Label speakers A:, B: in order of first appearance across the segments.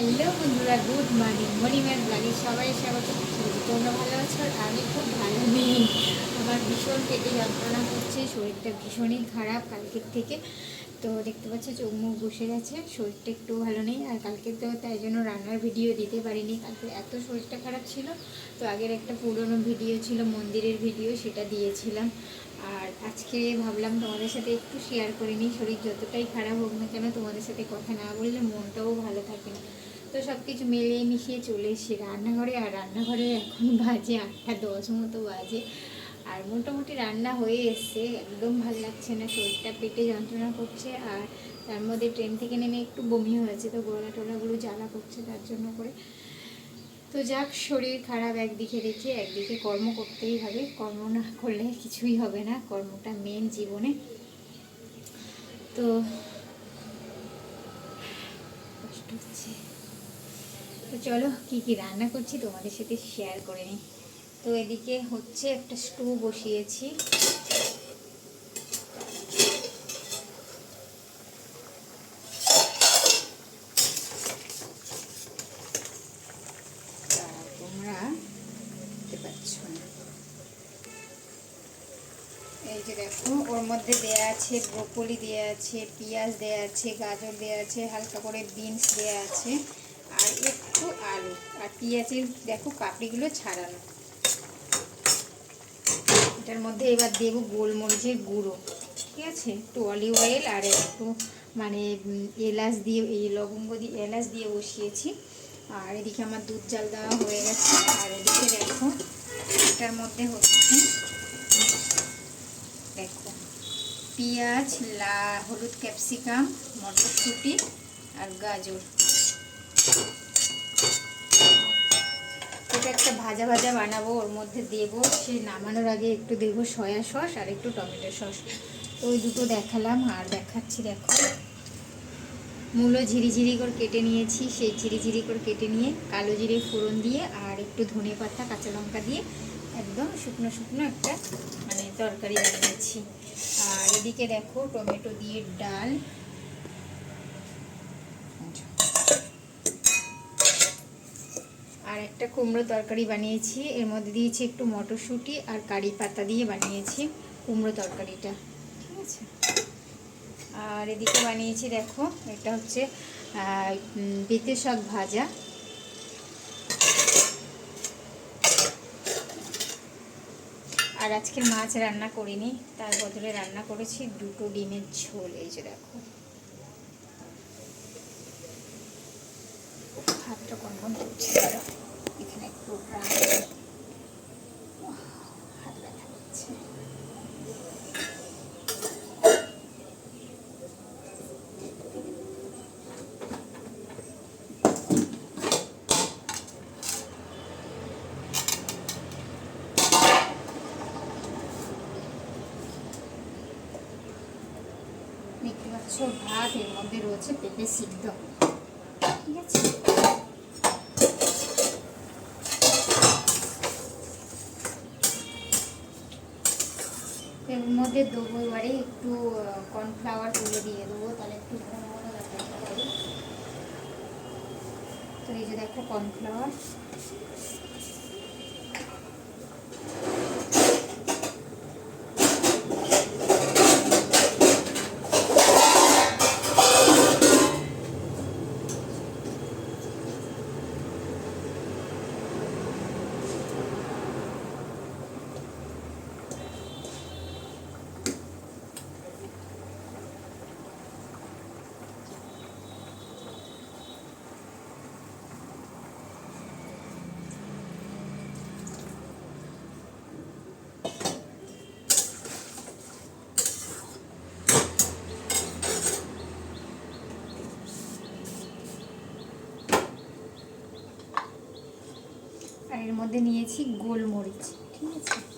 A: Hello বন্ধুরা, good morning. মর্নিংয়ের ব্লগে সবাই স্বাগত তোমরা ভালো আছো? আর আমি খুব ভালো। নেই আমার ভীষণ পেটে যন্ত্রণা হচ্ছে, শরীরটা ভীষণই খারাপ কালকের থেকে। তো দেখতে পাচ্ছ চোখ মুখ বসে গেছে, শরীরটা একটু ভালো নেই, আর কালকে তো তাই জন্য রান্নার ভিডিও দিতে পারিনি। কালকে এত শরীরটা খারাপ ছিল, তো আগের একটা পুরনো ভিডিও ছিল, মন্দিরের ভিডিও সেটা দিয়েছিলাম। আর আজকে ভাবলাম তোমাদের সাথে একটু শেয়ার করে নিই। শরীর যতটাই খারাপ হোক না কেন, তোমাদের সাথে কথা না বললে মনটাও ভালো থাকে না। তো সব কিছু মিলিয়ে মিশিয়ে চলে এসেছি রান্নাঘরে। আর রান্নাঘরে এখন বাজে আটটা দশ মতো বাজে। আর মোটামুটি রান্না হয়ে এসছে। একদম ভালো লাগছে না, শরীরটা পেটে যন্ত্রণা করছে। আর তার মধ্যে ট্রেন থেকে নেমে একটু বমি হয়েছে, তো গলা টলাগুলো জ্বালা করছে তার জন্য করে। তো যাক, শরীর খারাপ একদিকে রেখে একদিকে কর্ম করতেই হবে। কর্ম না করলে কিছুই হবে না, কর্মটা মেন জীবনে। তো কষ্ট হচ্ছে। তো চলো কি কি রান্না করছি তোমাদের সাথে শেয়ার করে নিই। তো এদিকে হচ্ছে একটা স্টু বসিয়েছি। তোমরা দেখতে পাচ্ছ এই যে দেখো, ওর মধ্যে দেয়া আছে ব্রোকলি, দেয়া আছে পেঁয়াজ, দেয়া আছে গাজর, দেয়া আছে হালকা করে বিনস দেয়া আছে। আর একটু আলু আর পেঁয়াজের, দেখো পাপড়িগুলো ছাড়ানো। এটার মধ্যে এবার দেব গোলমরিচের গুঁড়ো। ঠিক আছে? একটু অলিভ অয়েল আর একটু মানে এলাচ দিয়ে, এই লবঙ্গ দিয়ে, এলাচ দিয়ে বসিয়েছি। আর এদিকে আমার দুধ জাল দেওয়া হয়ে গেছে। আর এদিকে দেখো, এটার মধ্যে হচ্ছে, দেখো, পেঁয়াজ, লা, হলুদ ক্যাপসিকাম, মটরশুঁটি আর গাজর। এটা একটা ভাজা ভাজা বানাবো, ওর মধ্যে দেবো, সে নামানোর আগে একটু দেবো সয়া সস আর একটু টমেটো সস। ওই দুটো দেখালাম, আর দেখাচ্ছি দেখো। মূলো ঝিরিঝিরি করে কেটে নিয়েছি, সেই ঝিরিঝিরি করে কেটে নিয়ে কালো জিরে ফোড়ন দিয়ে আর একটু ধনে পাতা, কাঁচা লঙ্কা দিয়ে একদম শুকনো শুকনো একটা মানে তরকারি বানিয়েছি। আর এদিকে দেখো টমেটো দিয়ে ডাল একটা কুমড়ো তরকারি বানিয়েছি। এর মধ্যে দিয়েছি একটু মটরশুঁটি আর কারি পাতা দিয়ে বানিয়েছি কুমড়ো তরকারিটা, ঠিক আছে? আর এদিকে বানিয়েছি দেখো, এটা হচ্ছে বেতে শাক ভাজা। আর আজকের মাছ রান্না করিনি, তার বদলে রান্না করেছি দুটো ডিমের ঝোল, এই যে দেখো। হাতটা কনকন করছে। এখানে একটু দেখতে পাচ্ছ ভাত এর মধ্যে রয়েছে পেঁপে সিদ্ধ। ঠিক আছে? এর মধ্যে দেবো এবারে একটু কর্নফ্লাওয়ার তুলে দিয়ে দেবো, তাহলে একটু ঘন ঘন লাগবে তো এই যে দেখো কর্নফ্লাওয়ার আর এর মধ্যে নিয়েছি গোলমরিচ ঠিক আছে?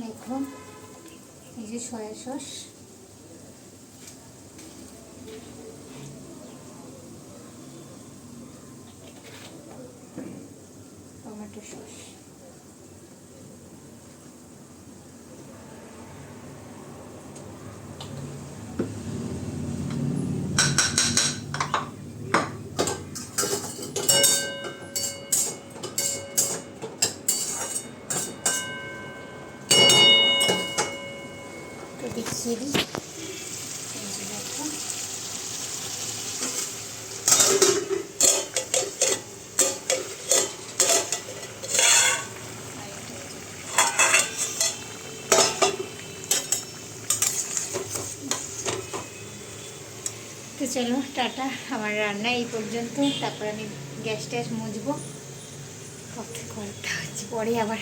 A: দেখো এই যে সয়া সস। তো চলো, টাটা। আমার রান্না এই পর্যন্ত। তারপর আমি গ্যাস ট্যাস মুজবো কত করতে হচ্ছে পরে আবার